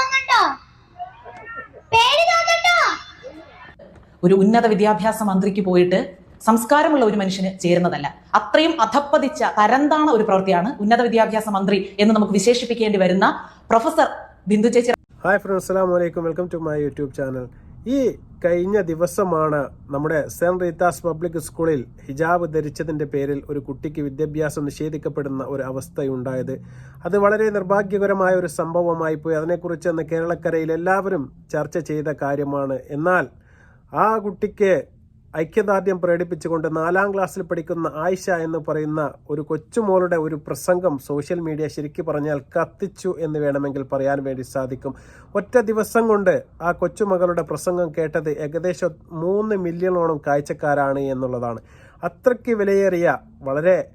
തോന്നുന്നുണ്ടോ? പേടി തോന്നുന്നുണ്ടോ? ഒരു ഉന്നത വിദ്യാഭ്യാസ മന്ത്രിക്ക് പോയിട്ട് സംസ്കാരമുള്ള ഒരു മനുഷ്യന് ചേരുന്നതല്ല. അത്രയും അധപ്പതിച്ച തരംതാണ ഒരു പ്രവൃത്തിയാണ് ഉന്നത വിദ്യാഭ്യാസ മന്ത്രി എന്ന് നമുക്ക് വിശേഷിപ്പിക്കേണ്ടി വരുന്ന പ്രൊഫസർ ബിന്ദു ചേച്ചി. ഹായ് ഫ്രണ്ട്സ് അസ്സാം വലൈക്കും welcome to my YouTube channel. ഈ കഴിഞ്ഞ ദിവസമാണ് നമ്മുടെ സെന്റ് റീത്താസ് പബ്ലിക് സ്കൂളിൽ ഹിജാബ് ധരിച്ചതിന്റെ പേരിൽ ഒരു കുട്ടിക്ക് വിദ്യാഭ്യാസം നിഷേധിക്കപ്പെടുന്ന ഒരു അവസ്ഥയുണ്ടായത്. അത് വളരെ നിർഭാഗ്യകരമായ ഒരു സംഭവമായി പോയി. അതിനെക്കുറിച്ച് അന്ന് കേരളക്കരയിൽ എല്ലാവരും ചർച്ച ചെയ്ത കാര്യമാണ്. എന്നാൽ ആ കുട്ടിക്ക് ഐക്യദാർഢ്യം പ്രകടിപ്പിച്ചുകൊണ്ട് നാലാം ക്ലാസ്സിൽ പഠിക്കുന്ന ആയിഷ എന്ന് പറയുന്ന ഒരു കൊച്ചുമോളുടെ ഒരു പ്രസംഗം സോഷ്യൽ മീഡിയ ശരിക്കു പറഞ്ഞാൽ കത്തിച്ചു എന്ന് വേണമെങ്കിൽ പറയാൻ വേണ്ടി സാധിക്കും. ഒറ്റ ദിവസം കൊണ്ട് ആ കൊച്ചുമകളുടെ പ്രസംഗം കേട്ടത് ഏകദേശം മൂന്ന് മില്യണോളം കാഴ്ചക്കാരാണ് എന്നുള്ളതാണ്. അത്രയ്ക്ക് വിലയേറിയ വളരെ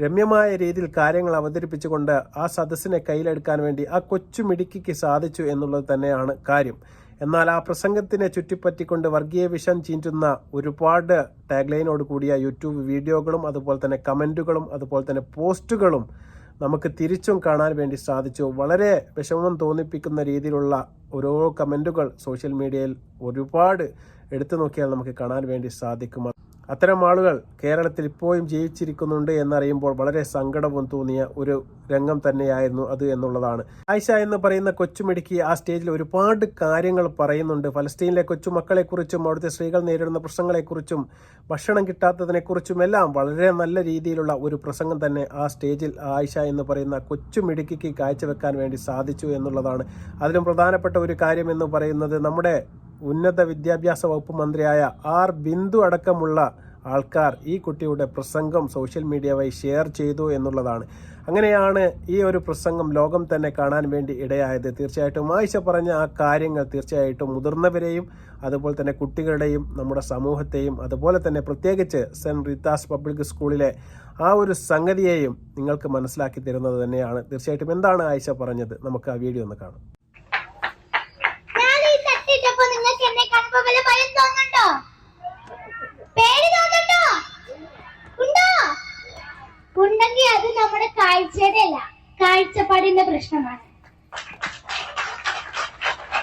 രമ്യമായ രീതിയിൽ കാര്യങ്ങൾ അവതരിപ്പിച്ചുകൊണ്ട് ആ സദസ്സിനെ കയ്യിലെടുക്കാൻ വേണ്ടി ആ കൊച്ചു മിടുക്കിക്ക് സാധിച്ചു എന്നുള്ളത് തന്നെയാണ് കാര്യം. എന്നാൽ ആ പ്രസംഗത്തിനെ ചുറ്റിപ്പറ്റിക്കൊണ്ട് വർഗീയ വിഷം ചീറ്റുന്ന ഒരുപാട് ടാഗ്ലൈനോട് കൂടിയ യൂട്യൂബ് വീഡിയോകളും അതുപോലെ തന്നെ കമന്റുകളും അതുപോലെ തന്നെ പോസ്റ്റുകളും നമുക്ക് തിരിച്ചും കാണാൻ വേണ്ടി സാധിച്ചു. വളരെ വിഷമം തോന്നിപ്പിക്കുന്ന രീതിയിലുള്ള ഓരോ കമന്റുകൾ സോഷ്യൽ മീഡിയയിൽ ഒരുപാട് എടുത്തു നോക്കിയാൽ നമുക്ക് കാണാൻ വേണ്ടി സാധിക്കും അത്തരം ആളുകൾ കേരളത്തിൽ ഇപ്പോഴും ജീവിച്ചിരിക്കുന്നുണ്ട് എന്നറിയുമ്പോൾ വളരെ സങ്കടവും തോന്നിയ ഒരു രംഗം തന്നെയായിരുന്നു അത് എന്നുള്ളതാണ്. ആയിഷ എന്ന് പറയുന്ന കൊച്ചുമിടുക്കി ആ സ്റ്റേജിൽ ഒരുപാട് കാര്യങ്ങൾ പറയുന്നുണ്ട്. ഫലസ്തീനിലെ കൊച്ചുമക്കളെക്കുറിച്ചും അവിടുത്തെ സ്ത്രീകൾ നേരിടുന്ന പ്രശ്നങ്ങളെക്കുറിച്ചും ഭക്ഷണം കിട്ടാത്തതിനെക്കുറിച്ചും എല്ലാം വളരെ നല്ല രീതിയിലുള്ള ഒരു പ്രസംഗം തന്നെ ആ സ്റ്റേജിൽ ആയിഷ എന്ന് പറയുന്ന കൊച്ചുമിടുക്കിക്ക് കാഴ്ചവെക്കാൻ വേണ്ടി സാധിച്ചു എന്നുള്ളതാണ്. അതിലും പ്രധാനപ്പെട്ട ഒരു കാര്യം എന്ന് പറയുന്നത് നമ്മുടെ ഉന്നത വിദ്യാഭ്യാസ വകുപ്പ് മന്ത്രിയായ ആർ ബിന്ദു അടക്കമുള്ള ആൾക്കാർ ഈ കുട്ടിയുടെ പ്രസംഗം സോഷ്യൽ മീഡിയ വഴി ഷെയർ ചെയ്തു എന്നുള്ളതാണ്. അങ്ങനെയാണ് ഈ ഒരു പ്രസംഗം ലോകം തന്നെ കാണാൻ വേണ്ടി ഇടയായത്. തീർച്ചയായിട്ടും ആയിഷ പറഞ്ഞ ആ കാര്യങ്ങൾ തീർച്ചയായിട്ടും മുതിർന്നവരെയും അതുപോലെ തന്നെ കുട്ടികളുടെയും നമ്മുടെ സമൂഹത്തെയും അതുപോലെ തന്നെ പ്രത്യേകിച്ച് സെന്റ് റീത്താസ് പബ്ലിക് സ്കൂളിലെ ആ ഒരു സംഗതിയെയും നിങ്ങൾക്ക് മനസ്സിലാക്കി തരുന്നത് തന്നെയാണ്. തീർച്ചയായിട്ടും എന്താണ് ആയിഷ പറഞ്ഞത്? നമുക്ക് ആ വീഡിയോ ഒന്ന് കാണാം ഞാൻ ഈ തട്ടിട്ടപ്പോ നിങ്ങൾക്ക് എന്നെ കാണുമ്പോ തോന്നുന്നുണ്ടോ പേടി തോന്നുന്നുണ്ടോ ഉണ്ടോ? ഉണ്ടെങ്കിൽ അത് നമ്മുടെ കാഴ്ചയുടെ അല്ല കാഴ്ചപ്പാടിന്റെ പ്രശ്നമാണ്.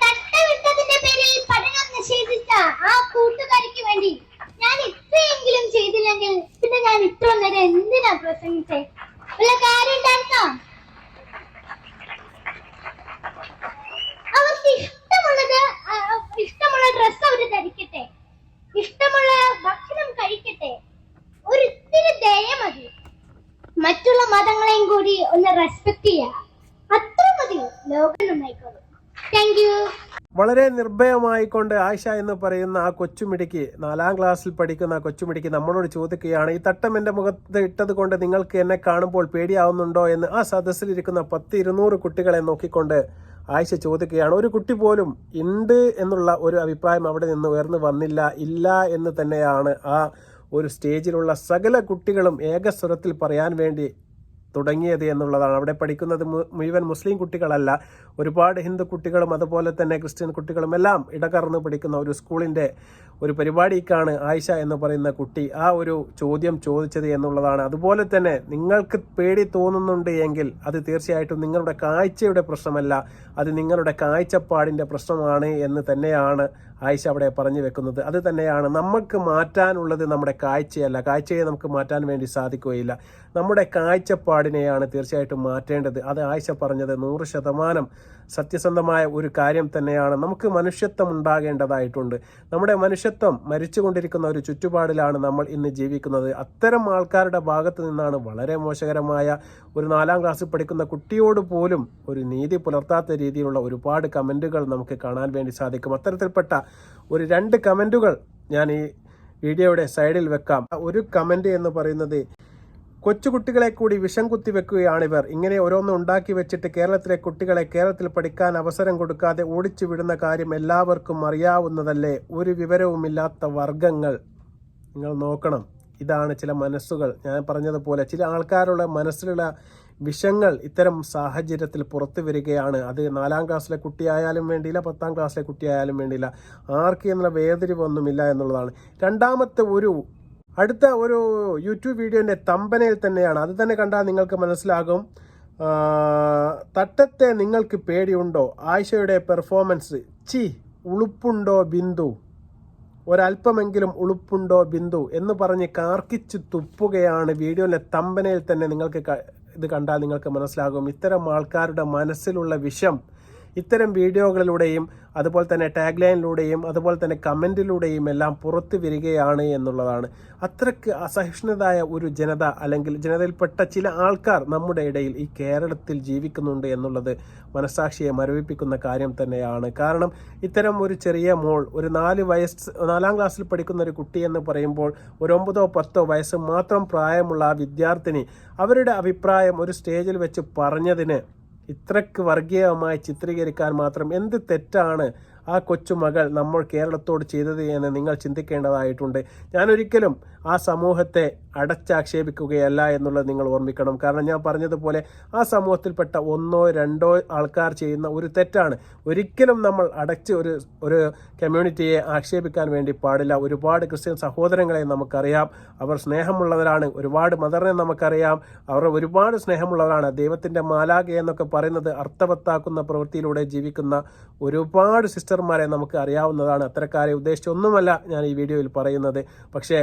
തട്ടവിട്ടതിന്റെ പേരിൽ പഠനം നിഷേധിച്ച ആ കൂട്ടുകാരിക്ക് വേണ്ടി ഞാൻ ഇത്രയെങ്കിലും ചെയ്തില്ലെങ്കിൽ പിന്നെ ഞാൻ ഇത്ര നേരം എന്തിനാ പ്രസംഗിച്ചേ? വല്ല കാര്യം ഉണ്ടായിരുന്നോ അവർക്ക് ഇഷ്ടമുള്ളത് ആ, ഇഷ്ടമുള്ള ഡ്രസ്സ് അവർ ധരിക്കട്ടെ ഇഷ്ടമുള്ള ഭക്ഷണം കഴിക്കട്ടെ ഒരു ഇത്തിരി ദയ മതി മറ്റുള്ള മതങ്ങളെയും കൂടി ഒന്ന് റെസ്പെക്ട് അത്ര മതി. ലോകം വളരെ നിർഭയമായിക്കൊണ്ട് ആയിഷ എന്ന് പറയുന്ന ആ കൊച്ചുമിടിക്ക് നാലാം ക്ലാസ്സിൽ പഠിക്കുന്ന ആ കൊച്ചുമിടിക്ക് നമ്മളോട് ചോദിക്കുകയാണ് ഈ തട്ടം എന്റെ മുഖത്ത് ഇട്ടത് കൊണ്ട് നിങ്ങൾക്ക് എന്നെ കാണുമ്പോൾ പേടിയാവുന്നുണ്ടോ? എന്ന് ആ സദസ്സിലിരിക്കുന്ന പത്ത് ഇരുന്നൂറ് കുട്ടികളെ നോക്കിക്കൊണ്ട് ആയിഷ ചോദിക്കുകയാണ്. ഒരു കുട്ടി പോലും ഉണ്ട് എന്നുള്ള ഒരു അഭിപ്രായം അവിടെ നിന്ന് ഉയർന്നു വന്നില്ല ഇല്ല എന്ന് തന്നെയാണ് ആ ഒരു സ്റ്റേജിലുള്ള സകല കുട്ടികളും ഏകസ്വരത്തിൽ പറയാൻ വേണ്ടി തുടങ്ങിയത് എന്നുള്ളതാണ്. അവിടെ പഠിക്കുന്നത് മുഴുവൻ മുസ്ലിം കുട്ടികളല്ല. ഒരുപാട് ഹിന്ദു കുട്ടികളും അതുപോലെ തന്നെ ക്രിസ്ത്യൻ കുട്ടികളും എല്ലാം ഇടകർന്ന് പഠിക്കുന്ന ഒരു സ്കൂളിന്റെ ഒരു പരിപാടിക്കാണ് ആയിഷ എന്ന് പറയുന്ന കുട്ടി. ആ ഒരു ചോദ്യം ചോദിച്ചത് എന്നുള്ളതാണ്. അതുപോലെ തന്നെ നിങ്ങൾക്ക് പേടി തോന്നുന്നുണ്ട് എങ്കിൽ അത് തീർച്ചയായിട്ടും നിങ്ങളുടെ കാഴ്ചയുടെ പ്രശ്നമല്ല. അത് നിങ്ങളുടെ കാഴ്ചപ്പാടിന്റെ പ്രശ്നമാണ് എന്ന് തന്നെയാണ് ആയിഷ അവിടെ പറഞ്ഞു വെക്കുന്നത് അത് തന്നെയാണ്. നമുക്ക് മാറ്റാനുള്ളത് നമ്മുടെ കാഴ്ചയല്ല. കാഴ്ചയെ നമുക്ക് മാറ്റാൻ വേണ്ടി സാധിക്കുകയില്ല. നമ്മുടെ കാഴ്ചപ്പാടിനെയാണ് തീർച്ചയായിട്ടും മാറ്റേണ്ടത്. അത് ആയിഷ പറഞ്ഞത് നൂറ് ശതമാനം. സത്യസന്ധമായ ഒരു കാര്യം തന്നെയാണ്. നമുക്ക് മനുഷ്യത്വം ഉണ്ടാകേണ്ടതായിട്ടുണ്ട്. നമ്മുടെ മനുഷ്യത്വം മരിച്ചുകൊണ്ടിരിക്കുന്ന ഒരു ചുറ്റുപാടിലാണ് നമ്മൾ ഇന്ന് ജീവിക്കുന്നത്. അത്തരം ആൾക്കാരുടെ ഭാഗത്ത് നിന്നാണ് വളരെ മോശകരമായ ഒരു നാലാം ക്ലാസ്സിൽ പഠിക്കുന്ന കുട്ടിയോട് പോലും ഒരു നീതി പുലർത്താത്ത രീതിയിലുള്ള ഒരുപാട് കമന്റുകൾ നമുക്ക് കാണാൻ വേണ്ടി സാധിക്കും. അത്തരത്തിൽപ്പെട്ട ഒരു രണ്ട് കമന്റുകൾ ഞാൻ ഈ വീഡിയോയുടെ സൈഡിൽ വെക്കാം. ഒരു കമന്റ് എന്ന് പറയുന്നത് കൊച്ചുകുട്ടികളെ കൂടി വിഷം കുത്തിവെക്കുകയാണിവർ ഇങ്ങനെ ഓരോന്ന് ഉണ്ടാക്കി വെച്ചിട്ട് കേരളത്തിലെ കുട്ടികളെ കേരളത്തിൽ പഠിക്കാൻ അവസരം കൊടുക്കാതെ ഓടിച്ചു വിടുന്ന കാര്യം എല്ലാവർക്കും അറിയാവുന്നതല്ലേ? ഒരു വിവരവുമില്ലാത്ത വർഗങ്ങൾ നിങ്ങൾ നോക്കണം. ഇതാണ് ചില മനസ്സുകൾ. ഞാൻ പറഞ്ഞതുപോലെ ചില ആൾക്കാരുടെ മനസ്സിലുള്ള വിഷങ്ങൾ ഇത്തരം സാഹചര്യത്തിൽ പുറത്തു വരികയാണ്. അത് നാലാം ക്ലാസ്സിലെ കുട്ടിയായാലും വേണ്ടിയില്ല പത്താം ക്ലാസ്സിലെ കുട്ടിയായാലും വേണ്ടിയില്ല. ആർക്കും എന്നുള്ള വേർതിരിവൊന്നുമില്ല എന്നുള്ളതാണ്. രണ്ടാമത്തെ ഒരു അടുത്ത ഒരു യൂട്യൂബ് വീഡിയോന്റെ തമ്പനയിൽ തന്നെയാണ്. അത് തന്നെ കണ്ടാൽ നിങ്ങൾക്ക് മനസ്സിലാകും. തട്ടത്തെ നിങ്ങൾക്ക് പേടിയുണ്ടോ? ആയിഷയുടെ പെർഫോമൻസ് ചി ഉളുപ്പുണ്ടോ ബിന്ദു? ഒരല്പമെങ്കിലും ഉളുപ്പുണ്ടോ ബിന്ദു? എന്ന് പറഞ്ഞ് കാർക്കിച്ച് തുപ്പുകയാണ് വീഡിയോയിലെ തമ്പനയിൽ തന്നെ നിങ്ങൾക്ക് ഇത് കണ്ടാൽ നിങ്ങൾക്ക് മനസ്സിലാകും. ഇത്തരം ആൾക്കാരുടെ മനസ്സിലുള്ള വിഷം ഇത്തരം വീഡിയോകളിലൂടെയും അതുപോലെ തന്നെ ടാഗ് ലൈനിലൂടെയും അതുപോലെ തന്നെ കമന്റിലൂടെയും എല്ലാം പുറത്തു വരികയാണ് എന്നുള്ളതാണ്. അത്രയ്ക്ക് അസഹിഷ്ണുതായ ഒരു ജനത അല്ലെങ്കിൽ ജനതയിൽപ്പെട്ട ചില ആൾക്കാർ നമ്മുടെ ഇടയിൽ ഈ കേരളത്തിൽ ജീവിക്കുന്നുണ്ട് എന്നുള്ളത് മനസാക്ഷിയെ മരവിപ്പിക്കുന്ന കാര്യം തന്നെയാണ്. കാരണം ഇത്തരം ഒരു ചെറിയ മോൾ ഒരു നാല് വയസ്സ് നാലാം ക്ലാസ്സിൽ പഠിക്കുന്ന ഒരു കുട്ടി എന്ന് പറയുമ്പോൾ ഒരു ഒമ്പതോ പത്തോ വയസ്സ് മാത്രം പ്രായമുള്ള ആ വിദ്യാർത്ഥിനി അവരുടെ അഭിപ്രായം ഒരു സ്റ്റേജിൽ വെച്ച് പറഞ്ഞതിന് ഇത്രക്ക് വർഗീയമായി ചിത്രീകരിക്കാൻ മാത്രം എന്ത് തെറ്റാണ് ആ കൊച്ചുമകൾ നമ്മൾ കേരളത്തോട് ചെയ്തത് എന്ന് നിങ്ങൾ ചിന്തിക്കേണ്ടതായിട്ടുണ്ട്. ഞാനൊരിക്കലും ആ സമൂഹത്തെ അടച്ചാക്ഷേപിക്കുകയല്ല എന്നുള്ളത് നിങ്ങൾ ഓർമ്മിക്കണം. കാരണം ഞാൻ പറഞ്ഞതുപോലെ ആ സമൂഹത്തിൽപ്പെട്ട ഒന്നോ രണ്ടോ ആൾക്കാർ ചെയ്യുന്ന ഒരു തെറ്റാണ്. ഒരിക്കലും നമ്മൾ അടച്ച് ഒരു ഒരു കമ്മ്യൂണിറ്റിയെ ആക്ഷേപിക്കാൻ വേണ്ടി പാടില്ല. ഒരുപാട് ക്രിസ്ത്യൻ സഹോദരങ്ങളെ നമുക്കറിയാം. അവർ സ്നേഹമുള്ളവരാണ്. ഒരുപാട് മദറിനെ നമുക്കറിയാം. അവർ ഒരുപാട് സ്നേഹമുള്ളവരാണ്. ദൈവത്തിന്റെ മാലാക എന്നൊക്കെ പറയുന്നത് അർത്ഥവത്താക്കുന്ന പ്രവൃത്തിയിലൂടെ ജീവിക്കുന്ന ഒരുപാട് സിസ്റ്റർമാരെ നമുക്ക് അറിയാവുന്നതാണ്. അത്തരക്കാരെ ഉദ്ദേശിച്ചൊന്നുമല്ല ഞാൻ ഈ വീഡിയോയിൽ പറയുന്നത്. പക്ഷേ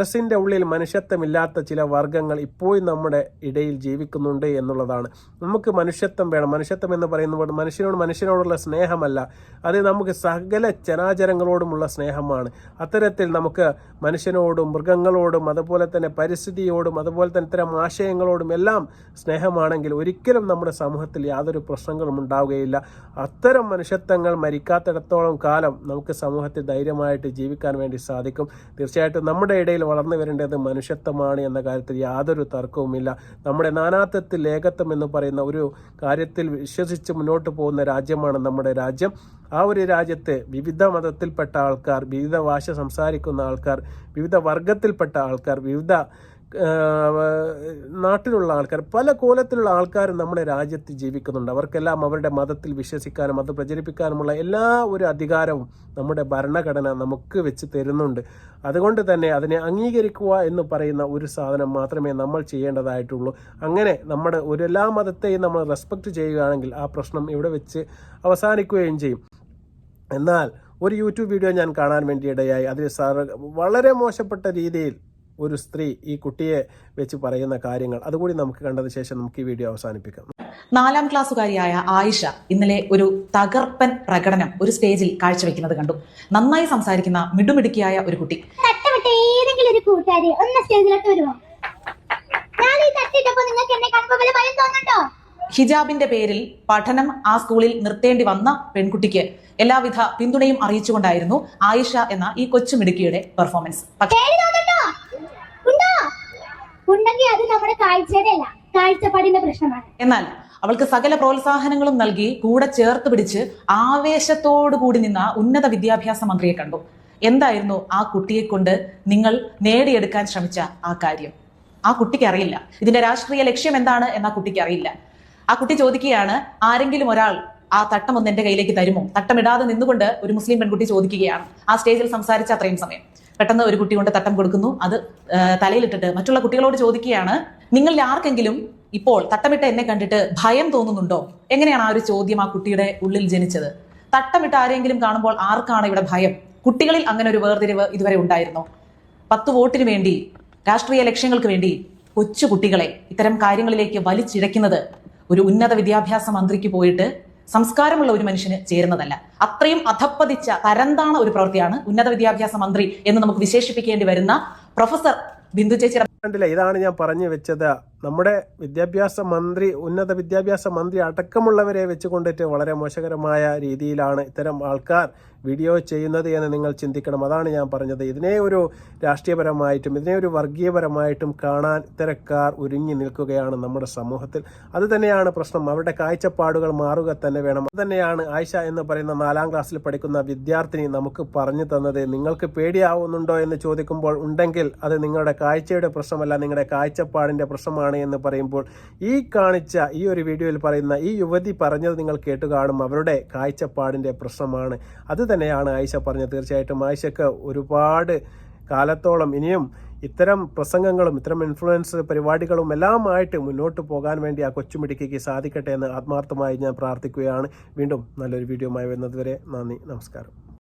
മനസ്സിന്റെ ഉള്ളിൽ മനുഷ്യത്വമില്ലാത്ത ചില വർഗങ്ങൾ ഇപ്പോഴും നമ്മുടെ ഇടയിൽ ജീവിക്കുന്നുണ്ട് എന്നുള്ളതാണ്. നമുക്ക് മനുഷ്യത്വം വേണം. മനുഷ്യത്വം എന്ന് പറയുന്നത് മനുഷ്യനോട് മനുഷ്യനോടുള്ള സ്നേഹമല്ല. അത് നമുക്ക് സകല ചനാചരങ്ങളോടുമുള്ള സ്നേഹമാണ്. അത്തരത്തിൽ നമുക്ക് മനുഷ്യനോടും മൃഗങ്ങളോടും അതുപോലെ തന്നെ പരിസ്ഥിതിയോടും അതുപോലെ തന്നെ ഇത്തരം ആശയങ്ങളോടും എല്ലാം സ്നേഹമാണെങ്കിൽ ഒരിക്കലും നമ്മുടെ സമൂഹത്തിൽ യാതൊരു പ്രശ്നങ്ങളും ഉണ്ടാവുകയില്ല. അത്തരം മനുഷ്യത്വങ്ങൾ മരിക്കാത്തിടത്തോളം കാലം നമുക്ക് സമൂഹത്തിൽ ധൈര്യമായിട്ട് ജീവിക്കാൻ വേണ്ടി സാധിക്കും. തീർച്ചയായിട്ടും നമ്മുടെ ഇടയിൽ വളർന്നു വരേണ്ടത് മനുഷ്യത്വമാണ് എന്ന കാര്യത്തിൽ യാതൊരു തർക്കവുമില്ല. നമ്മുടെ നാനാത്വത്തിൽ ഏകത്വം എന്ന് പറയുന്ന ഒരു കാര്യത്തിൽ വിശ്വസിച്ച് മുന്നോട്ട് പോകുന്ന രാജ്യമാണ് നമ്മുടെ രാജ്യം. ആ ഒരു രാജ്യത്ത് വിവിധ മതത്തിൽപ്പെട്ട ആൾക്കാർ വിവിധ ഭാഷ സംസാരിക്കുന്ന ആൾക്കാർ വിവിധ വർഗത്തിൽപ്പെട്ട ആൾക്കാർ വിവിധ നാട്ടിലുള്ള ആൾക്കാർ പല കോലത്തിലുള്ള ആൾക്കാർ നമ്മുടെ രാജ്യത്ത് ജീവിക്കുന്നുണ്ട്. അവർക്കെല്ലാം അവരുടെ മതത്തിൽ വിശ്വസിക്കാനും അത് പ്രചരിപ്പിക്കാനുമുള്ള എല്ലാ ഒരു അധികാരവും നമ്മുടെ ഭരണഘടന നമുക്ക് വെച്ച് തരുന്നുണ്ട്. അതുകൊണ്ട് തന്നെ അതിനെ അംഗീകരിക്കുക എന്ന് പറയുന്ന ഒരു സാധനം മാത്രമേ നമ്മൾ ചെയ്യേണ്ടതായിട്ടുള്ളൂ. അങ്ങനെ നമ്മുടെ ഒരു എല്ലാ മതത്തെയും നമ്മൾ റെസ്പെക്റ്റ് ചെയ്യുകയാണെങ്കിൽ ആ പ്രശ്നം ഇവിടെ വെച്ച് അവസാനിക്കുകയും ചെയ്യും. എന്നാൽ ഒരു യൂട്യൂബ് വീഡിയോ ഞാൻ കാണാൻ വേണ്ടി ഇടയായി. അതിൽ സാർ വളരെ മോശപ്പെട്ട രീതിയിൽ ഒരു സ്ത്രീ ഈ കുട്ടിയെ വെച്ച് പറയുന്ന കാര്യങ്ങൾ. അതുകൂടി നമുക്ക് കണ്ടതിന് ശേഷം നമുക്ക് ഈ വീഡിയോ അവസാനിപ്പിക്കാം. നാലാം ക്ലാസ്സുകാരിയായ ആയിഷ ഇന്നലെ ഒരു തകർപ്പൻ പ്രകടനം ഒരു സ്റ്റേജിൽ കാഴ്ചവെക്കുന്നത് കണ്ടു. നന്നായി സംസാരിക്കുന്ന മിടുമിടുക്കിയായ ഒരു കുട്ടി. ഏതെങ്കിലും ഒരു കൂട്ടുകാരി ഒന്ന് സ്റ്റേജിലോട്ട് വരുമോ? ഞാൻ ഈ തട്ടിട്ടപ്പോ നിങ്ങൾക്ക് എന്നെ കാണുമ്പോ വല്ല ഭയം തോന്നുന്നുണ്ടോ? ഹിജാബിന്റെ പേരിൽ പഠനം ആ സ്കൂളിൽ നിർത്തേണ്ടി വന്ന പെൺകുട്ടിക്ക് എല്ലാവിധ പിന്തുണയും അറിയിച്ചുകൊണ്ടായിരുന്നു ആയിഷ എന്ന ഈ കൊച്ചു മിടുക്കിയുടെ പെർഫോമൻസ് പക്ഷേ പേടി തോന്നുന്നുണ്ടോ ഉണ്ടോ ഉണ്ടെങ്കിൽ അത് നമ്മുടെ കാഴ്ചയുടെ അല്ല കാഴ്ചപ്പാടിന്റെ പ്രശ്നമാണ്. എന്നാൽ അവൾക്ക് സകല പ്രോത്സാഹനങ്ങളും നൽകി കൂടെ ചേർത്ത് പിടിച്ച് ആവേശത്തോടു കൂടി നിന്ന ഉന്നത വിദ്യാഭ്യാസ മന്ത്രിയെ കണ്ടു. എന്തായിരുന്നു ആ കുട്ടിയെ കൊണ്ട് നിങ്ങൾ നേടിയെടുക്കാൻ ശ്രമിച്ച ആ കാര്യം? ആ കുട്ടിക്ക് അറിയില്ല. ഇതിന്റെ രാഷ്ട്രീയ ലക്ഷ്യം എന്താണ് എന്ന് ആ കുട്ടിക്ക് അറിയില്ല. ആ കുട്ടി ചോദിക്കുകയാണ് ആരെങ്കിലും ഒരാൾ ആ തട്ടം ഒന്ന് എന്റെ കയ്യിലേക്ക് തരുമോ? തട്ടമിടാതെ നിന്നുകൊണ്ട് ഒരു മുസ്ലിം പെൺകുട്ടി ചോദിക്കുകയാണ്. ആ സ്റ്റേജിൽ സംസാരിച്ച അത്രയും സമയം. പെട്ടെന്ന് ഒരു കുട്ടി കൊണ്ട് തട്ടം കൊടുക്കുന്നു. അത് തലയിലിട്ടിട്ട് മറ്റുള്ള കുട്ടികളോട് ചോദിക്കുകയാണ് നിങ്ങളിൽ ആർക്കെങ്കിലും ഇപ്പോൾ തട്ടമിട്ട എന്നെ കണ്ടിട്ട് ഭയം തോന്നുന്നുണ്ടോ? എങ്ങനെയാണ് ആ ഒരു ചോദ്യം ആ കുട്ടിയുടെ ഉള്ളിൽ ജനിച്ചത്? തട്ടമിട്ട് ആരെങ്കിലും കാണുമ്പോൾ ആർക്കാണ് ഇവിടെ ഭയം? കുട്ടികളിൽ അങ്ങനെ ഒരു വേർതിരിവ് ഇതുവരെ ഉണ്ടായിരുന്നോ? പത്ത് വോട്ടിന് വേണ്ടി രാഷ്ട്രീയ ലക്ഷ്യങ്ങൾക്ക് വേണ്ടി കൊച്ചു കുട്ടികളെ ഇത്തരം കാര്യങ്ങളിലേക്ക് വലിച്ചിഴക്കുന്നത് ഒരു ഉന്നത വിദ്യാഭ്യാസ മന്ത്രിക്ക് പോയിട്ട് സംസ്കാരമുള്ള ഒരു മനുഷ്യന് ചേരുന്നതല്ല. അത്രയും അധപ്പതിച്ച തരംതാണ ഒരു പ്രവൃത്തിയാണ് ഉന്നത വിദ്യാഭ്യാസ മന്ത്രി എന്ന് നമുക്ക് വിശേഷിപ്പിക്കേണ്ടി വരുന്ന പ്രൊഫസർ ബിന്ദു ചേച്ചിയുടെ ഇതാണ് ഞാൻ പറഞ്ഞു വെച്ചത്. നമ്മുടെ വിദ്യാഭ്യാസ മന്ത്രി ഉന്നത വിദ്യാഭ്യാസ മന്ത്രി അടക്കമുള്ളവരെ വെച്ചുകൊണ്ടിട്ട് വളരെ മോശകരമായ രീതിയിലാണ് ഇത്തരം ആൾക്കാർ വീഡിയോ ചെയ്യുന്നത് എന്ന് നിങ്ങൾ ചിന്തിക്കണം. അതാണ് ഞാൻ പറഞ്ഞത്. ഇതിനെ ഒരു രാഷ്ട്രീയപരമായിട്ടും ഇതിനെ ഒരു വർഗീയപരമായിട്ടും കാണാൻ ഇത്തരക്കാർ ഒരുങ്ങി നിൽക്കുകയാണ് നമ്മുടെ സമൂഹത്തിൽ. അത് തന്നെയാണ് പ്രശ്നം. അവരുടെ കാഴ്ചപ്പാടുകൾ മാറുക തന്നെ വേണം. അത് തന്നെയാണ് ആയിഷ എന്ന് പറയുന്ന നാലാം ക്ലാസ്സിൽ പഠിക്കുന്ന വിദ്യാർത്ഥിനി നമുക്ക് പറഞ്ഞു തന്നത്. നിങ്ങൾക്ക് പേടിയാവുന്നുണ്ടോ എന്ന് ചോദിക്കുമ്പോൾ ഉണ്ടെങ്കിൽ അത് നിങ്ങളുടെ കാഴ്ചയുടെ പ്രശ്നമല്ല നിങ്ങളുടെ കാഴ്ചപ്പാടിന്റെ പ്രശ്നമാണ്. എന്ന് പറയുമ്പോൾ ഈ കാണിച്ച ഈ ഒരു വീഡിയോയിൽ പറയുന്ന ഈ യുവതി പറഞ്ഞത് നിങ്ങൾ കേട്ട് കാണും. അവരുടെ കാഴ്ചപ്പാടിന്റെ പ്രശ്നമാണ്. അത് തന്നെയാണ് ആയിഷ പറഞ്ഞത്. തീർച്ചയായിട്ടും ആയിഷക്ക് ഒരുപാട് കാലത്തോളം ഇനിയും ഇത്തരം പ്രസംഗങ്ങളും ഇത്തരം ഇൻഫ്ലുവൻസ് പരിപാടികളും എല്ലാമായിട്ട് മുന്നോട്ട് പോകാൻ വേണ്ടി ആ കൊച്ചുമിടുക്കിക്ക് സാധിക്കട്ടെ എന്ന് ആത്മാർത്ഥമായി ഞാൻ പ്രാർത്ഥിക്കുകയാണ്. വീണ്ടും നല്ലൊരു വീഡിയോയുമായി വരുന്നതുവരെ നന്ദി നമസ്കാരം.